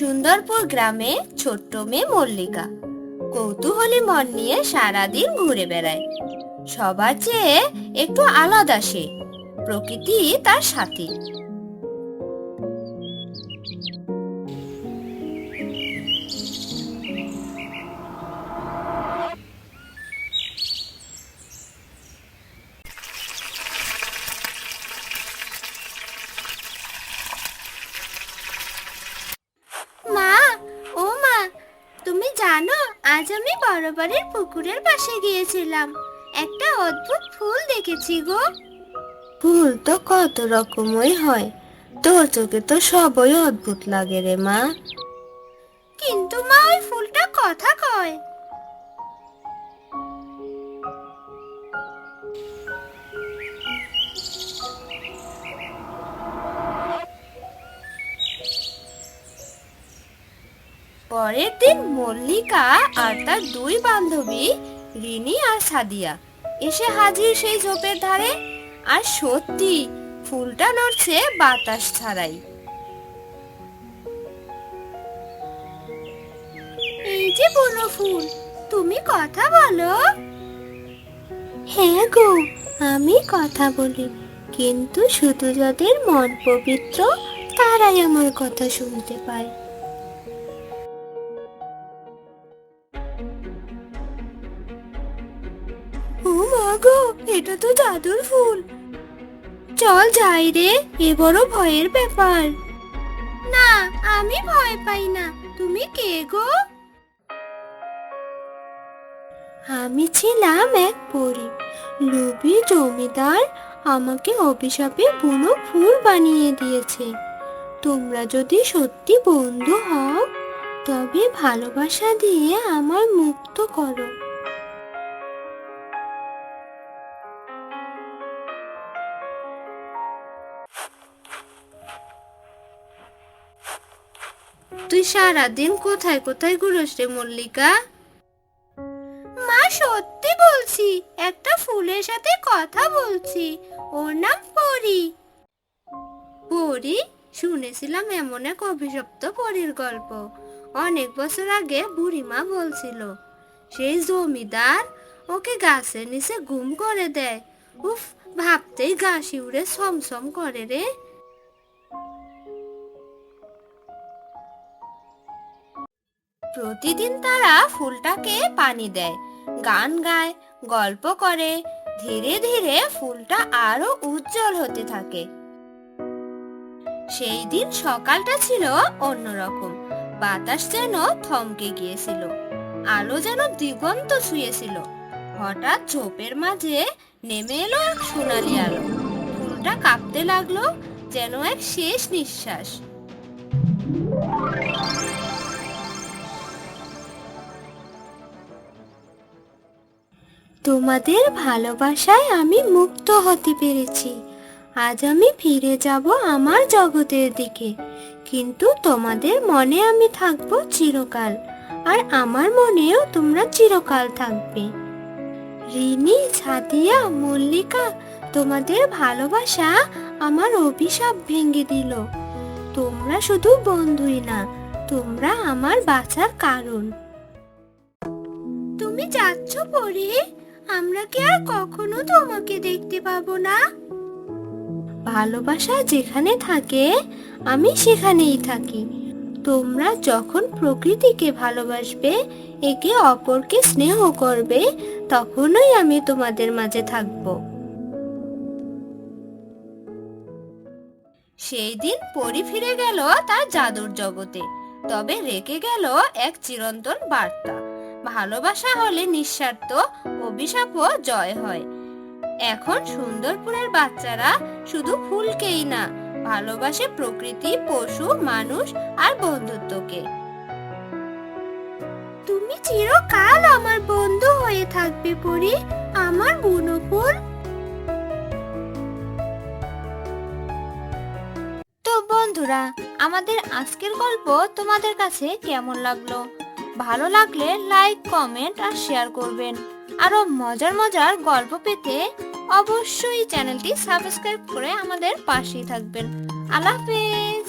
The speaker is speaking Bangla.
সুন্দরপুর গ্রামে ছোট্ট মেয়ে মল্লিকা কৌতূহলী মন নিয়ে সারাদিন ঘুরে বেড়ায়। সবার চেয়ে একটু আলাদা সে প্রকৃতি তার সাথী। আজ আমি বড় বাড়ির পুকুরের পাশে গিয়েছিলাম। একটা অদ্ভুত ফুল দেখেছি গো। ফুল তো কত রকমই হয়। তোর চোখে তো সবই অদ্ভুত লাগে রে মা। কিন্তু মা ওই ফুলটা কথা কয়। পরের দিন মল্লিকা আর তার দুই বান্ধবী রিনি আর সাদিয়া এসে হাজির সেই ঝোপের ধারে। আর সত্যি, ফুলটা নড়ছে বাতাস ছাড়াই। এই যে বনো ফুল, তুমি কথা বলো। হ্যাঁ গো, আমি কথা বলি, কিন্তু শুধু যাদের মন পবিত্র, তারাই আমার কথা শুনতে পায়। ও এটা তো জাদুর ফুল। চল যাই রে, এ বড় ভয়ের ব্যাপার। না, আমি ভয় পাই না। তুমি কে গো? আমি ছিলাম এক পরি। লোভী জমিদার আমাকে অভিশাপে বুনো ফুল বানিয়ে দিয়েছে। তোমরা যদি সত্যি বন্ধু হও, তবে ভালোবাসা দিয়ে আমার মুক্ত করো। তুই সারাদিন কোথায় কোথায় ঘুরোস রে মল্লিকা? মা সত্যি বলছি একটা ফুলের সাথে কথা বলছি। ওর নাম পরি। পরি? শুনেছিলাম এমন এক অভিশপ্ত পরীর গল্প। অনেক বছর আগে বুড়িমা বলছিল সেই জমিদার ওকে গাছের নিচে গুম করে দেয়। উফ ভাবতেই গা শিউরে ছমছম করে রে। প্রতিদিন তারা ফুলটাকে পানি দেয়, গান গায়, গল্প করে। ধীরে ধীরে ফুলটা আরও উজ্জ্বল হতে থাকে। সেই দিন সকালটা ছিল অন্যরকম। বাতাস যেন থমকে গিয়েছিল। আলো যেন দিগন্ত ছুঁয়েছিল। হঠাৎ ঝোপের মাঝে নেমে এলো এক সোনালি আলো। ফুলটা কাঁপতে লাগল যেন এক শেষ নিঃশ্বাস। তোমাদের ভালোবাসায় আমি মুক্ত হতে পেরেছি। আজ আমি ফিরে যাব আমার জগতের দিকে। কিন্তু তোমাদের মনে আমি থাকব চিরকাল, আর আমার মনেও তোমরা চিরকাল থাকবে। রিনি ছাদিয়া মল্লিকা, তোমাদের ভালোবাসা আমার অভিশাপ ভেঙে দিল। তোমরা শুধু বন্ধুই না, তোমরা আমার বাঁচার কারণ। তুমি যাচ্ছ পরে আমরা কি আর কখনো তোমাকে দেখতে পাবো না? ভালোবাসা যেখানে থাকে, আমি সেখানেই থাকি। তোমরা যখন প্রকৃতিকে ভালোবাসবে, একে অপরকে স্নেহ করবে, তখনই আমি তোমাদের মাঝে থাকব। সেই দিন পরি ফিরে গেল তার জাদুর জগতে, তবে রেখে গেল এক চিরন্তন বার্তা। ভালোবাসা হলে নিঃস্বার্থ অভিশাপও জয় হয়। এখন সুন্দরপুরের বাচ্চারা শুধু ফুলকেই না, ভালোবাসে প্রকৃতি, পশু, মানুষ আর বন্ধুত্বকে। তুমি চিরকাল আমার বন্ধু হয়ে থাকবে পরি, আমার বুনো ফুল তো বন্ধুরা, আমাদের আজকের গল্প তোমাদের কাছে কেমন লাগল? ভালো লাগলে লাইক কমেন্ট আর শেয়ার করবেন। আরও মজার মজার গল্প পেতে অবশ্যই চ্যানেলটি সাবস্ক্রাইব করে আমাদের পাশেই থাকবেন। আল্লাহ হাফেজ!